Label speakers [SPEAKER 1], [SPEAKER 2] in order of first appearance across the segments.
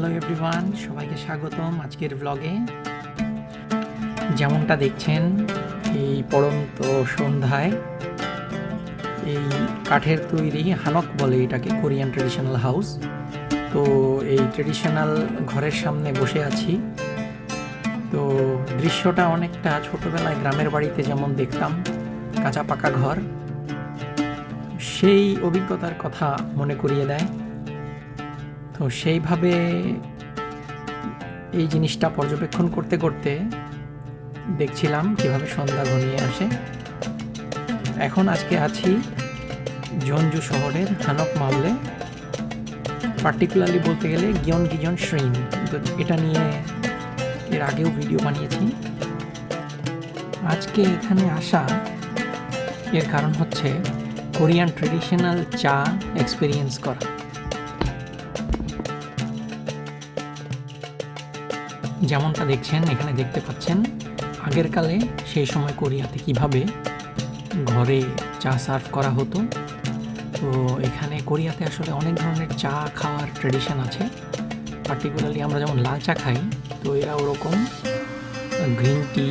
[SPEAKER 1] Hello everyone সবাইকে স্বাগতম আজকের ব্লগে যেমনটা দেখছেন, এই পড়ন্ত সন্ধ্যায় এই কাঠের তৈরি হানক বলে এটাকে কোরিয়ান ট্রেডিশনাল হাউস তো এই ট্রেডিশনাল ঘরের সামনে বসে আছি। তো দৃশ্যটা অনেকটা ছোটবেলায় গ্রামের বাড়িতে যেমন দেখতাম, কাঁচা পাকা ঘর, সেই অভিজ্ঞতার কথা মনে করিয়ে দেয়। তো সেইভাবে এই জিনিসটা পর্যবেক্ষণ করতে করতে দেখছিলাম কীভাবে সন্ধ্যা ঘনিয়ে আসে। এখন আজকে আছি জঞ্জু শহরের হানক মামলে। পার্টিকুলারলি বলতে গেলে গিয়ন গিজন শ্রিন। তো এটা নিয়ে এর আগেও ভিডিও বানিয়েছি। আজকে এখানে আসা এর কারণ হচ্ছে কোরিয়ান ট্রেডিশনাল চা এক্সপিরিয়েন্স করা। যেমনটা দেখছেন, এখানে দেখতে পাচ্ছেন, আগের কালে সেই সময় কোরিয়াতে কীভাবে ঘরে চা সার্ভ করা হতো। তো এখানে কোরিয়াতে আসলে অনেক ধরনের চা খাওয়ার ট্রেডিশন আছে। পার্টিকুলারলি আমরা যেমন লাল চা খাই, তো এরা ওরকম গ্রিন টি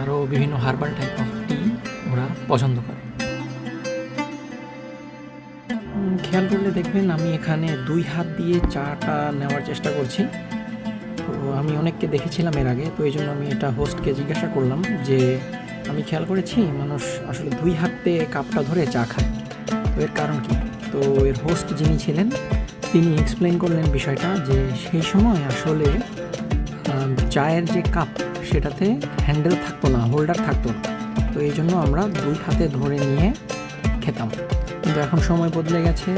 [SPEAKER 1] আরও বিভিন্ন হার্বাল টাইপ অফ টি ওরা পছন্দ করে। খেয়াল করলে দেখবেন আমি এখানে দুই হাত দিয়ে চাটা নেওয়ার চেষ্টা করছি। তো আমি অনেককে দেখেছিলাম এর আগে, তো এই জন্য আমি এটা হোস্টকে জিজ্ঞাসা করলাম যে, আমি খেয়াল করেছি মানুষ আসলে দুই হাতে কাপটা ধরে চা খায়। তো এর কারণ কি? তো এর হোস্ট যিনি ছিলেন, তিনি এক্সপ্লেন করলেন বিষয়টা যে সেই সময় আসলে চায়ের যে কাপ সেটাতে হ্যান্ডেল থাকতো না হোল্ডার থাকতো তো এই জন্য আমরা দুই হাতে ধরে নিয়ে খেতাম। কিন্তু এখন সময় বদলে গেছে,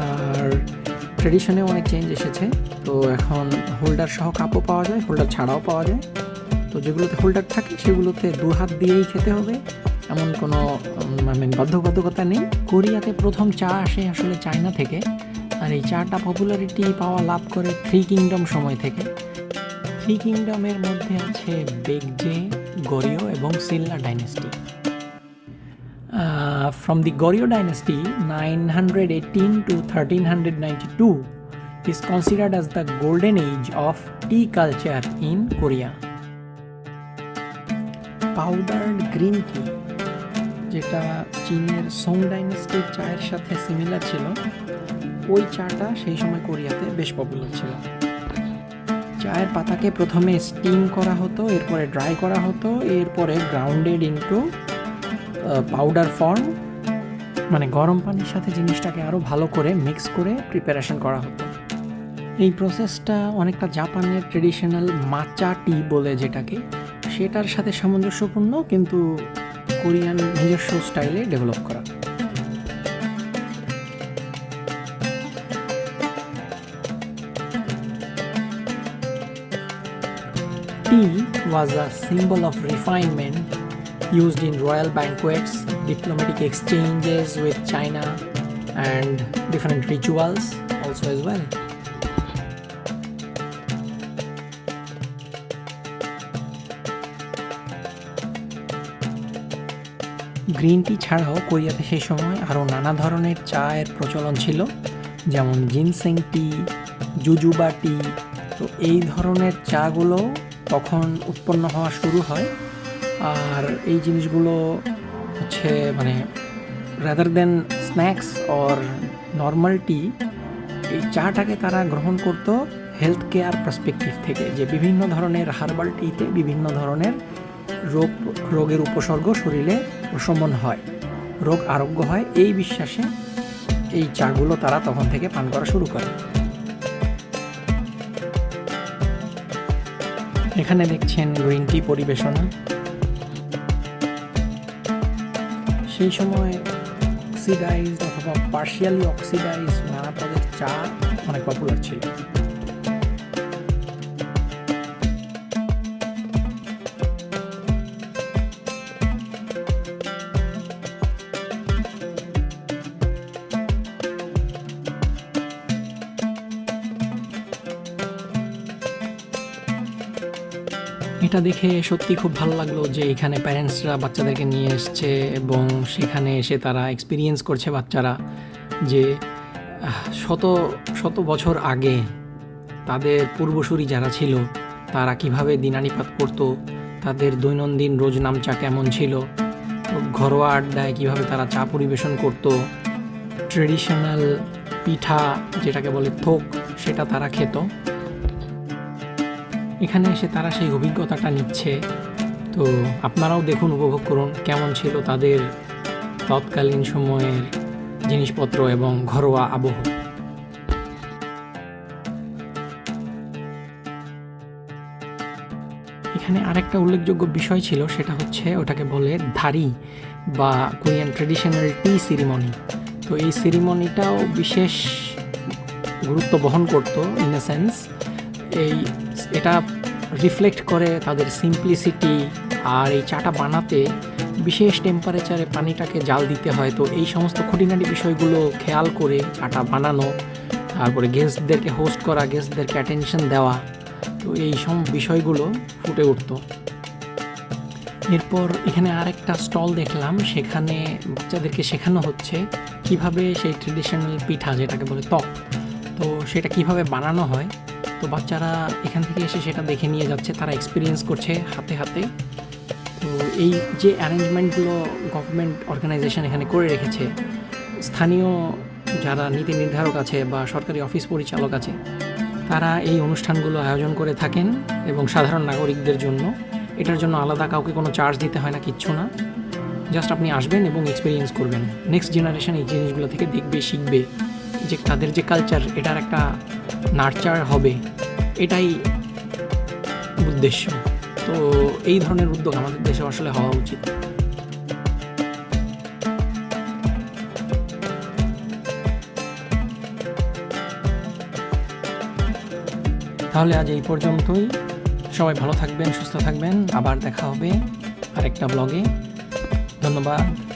[SPEAKER 1] আর ট্রেডিশনেও অনেক চেঞ্জ এসেছে। তো এখন হোল্ডার সহ কাপও পাওয়া যায় হোল্ডার ছাড়াও পাওয়া যায়। তো যেগুলোতে হোল্ডার থাকে, সেগুলোতে দু হাত দিয়েই খেতে হবে। এমন কোনো মানে বাধ্যবাধকতা নেই। কোরিয়াতে প্রথম চা আসে আসলে চায়না থেকে। আর এই চাটা পপুলারিটি পাওয়া লাভ করে থ্রি কিংডম সময় থেকে। থ্রি কিংডমের মধ্যে আছে বেগজে গরিও এবং Silla dynasty from the Goryeo dynasty, 918 to 1392 is considered as the golden age of tea culture in Korea. Powdered green tea যেটা চীনের সোং ডাইনেস্টির চায়ের সাথে সিমিলার ছিল ওই চাটা সেই সময় কোরিয়াতে বেশ পপুলার ছিল চায়ের পাতাকে প্রথমে স্টিম করা হতো এরপরে ড্রাই করা হতো এরপরে গ্রাউন্ডেড ইনটু পাউডার ফর্ম মানে গরম পানির সাথে জিনিসটাকে আরও ভালো করে মিক্স করে প্রিপারেশন করা হতো। এই প্রসেসটা অনেকটা জাপানের ট্রেডিশনাল মাচা টি বলে যেটাকে, সেটার সাথে সামঞ্জস্যপূর্ণ কিন্তু কোরিয়ান নিজস্ব স্টাইলে ডেভেলপ করা। Tea was a symbol of refinement used in royal banquets, diplomatic exchanges with China, and different rituals also as well. Green tea ছাড়াও কোরিয়াতে সেই সময় আরও নানা ধরনের চায়ের প্রচলন ছিল যেমন জিনসেং টি জুজুবা টি তো এই ধরনের চাগুলো তখন উৎপন্ন হওয়া শুরু হয় আর এই জিনিসগুলো হচ্ছে মানে rather than snacks or normal tea এই চাটাকে তারা গ্রহণ করত হেলথ কেয়ার পার্সপেক্টিভ থেকে, যে বিভিন্ন ধরনের হার্বাল টিতে বিভিন্ন ধরনের রোগ, রোগের উপসর্গ শরীরে প্রশমন হয়, রোগ আরোগ্য হয়। এই বিশ্বাসে এই চাগুলো তারা তখন থেকে পান করা শুরু করে। এখানে দেখছেন গ্রিন টি পরিবেশনা। সেই সময় অক্সিডাইজ অথবা পার্শিয়ালি অক্সিডাইজ নানা পদের চা অনেক পপুলার ছিল। এটা দেখে সত্যি খুব ভালো লাগল যে এখানে প্যারেন্টসরা বাচ্চাদেরকে নিয়ে এসছে এবং সেখানে এসে তারা এক্সপিরিয়েন্স করছে বাচ্চারা যে শত শত বছর আগে তাদের পূর্বসূরি যারা ছিল, তারা কীভাবে দিনানিপাত করতো, তাদের দৈনন্দিন রোজ নামচা কেমন ছিল, ঘরোয়া আড্ডায় কীভাবে তারা চা পরিবেশন করতো ট্রেডিশনাল পিঠা যেটাকে বলে থোক, সেটা তারা খেত। এখানে এসে তারা সেই অভিজ্ঞতাটা নিচ্ছে। তো আপনারাও দেখুন, উপভোগ করুন কেমন ছিল তাদের তৎকালীন সময়ের জিনিসপত্র এবং ঘরোয়া আবহ। এখানে আরেকটা উল্লেখযোগ্য বিষয় ছিল, সেটা হচ্ছে ওটাকে বলে ধারি বা কোরিয়ান ট্রেডিশনাল টি সিরিমনি তো এই সিরিমনিটাও বিশেষ গুরুত্ব বহন করতো ইন এ সেন্স এই এটা রিফ্লেক্ট করে তাদের সিম্পলিসিটি আর এই চাটা বানাতে বিশেষ টেম্পারেচারে পানিটাকে জাল দিতে হয়। তো এই সমস্ত খুঁটিনাটি বিষয়গুলো খেয়াল করে চাটা বানানো, তারপরে গেস্টদেরকে হোস্ট করা গেস্টদেরকে অ্যাটেনশন দেওয়া, তো এই সব বিষয়গুলো ফুটে উঠতো। এরপর এখানে আরেকটা স্টল দেখলাম, সেখানে বাচ্চাদেরকে শেখানো হচ্ছে কীভাবে সেই ট্রেডিশনাল পিঠা যেটাকে বলে ত্বক, তো সেটা কীভাবে বানানো হয় তো বাচ্চারা এখান থেকে এসে সেটা দেখে নিয়ে যাচ্ছে, তারা এক্সপিরিয়েন্স করছে হাতে হাতে। তো এই যে অ্যারেঞ্জমেন্টগুলো গভর্নমেন্ট অর্গানাইজেশন এখানে করে রেখেছে, স্থানীয় যারা নীতি নির্ধারক আছে বা সরকারি অফিস পরিচালক আছে, তারা এই অনুষ্ঠানগুলো আয়োজন করে থাকেন এবং সাধারণ নাগরিকদের জন্য। এটার জন্য আলাদা কাউকে কোনো চার্জ দিতে হয় না, কিচ্ছু না। জাস্ট আপনি আসবেন এবং এক্সপিরিয়েন্স করবেন। নেক্সট জেনারেশন এই জিনিসগুলো থেকে দেখবে, শিখবে। যে তাদের যে কালচার এটার একটা নার্চার হবে, এটাই উদ্দেশ্য। তো এই ধরনের উদ্যোগ আমাদের দেশে আসলে হওয়া উচিত। তাহলে আজ এই পর্যন্তই। সবাই ভালো থাকবেন, সুস্থ থাকবেন। আবার দেখা হবে আরেকটা ব্লগে ধন্যবাদ।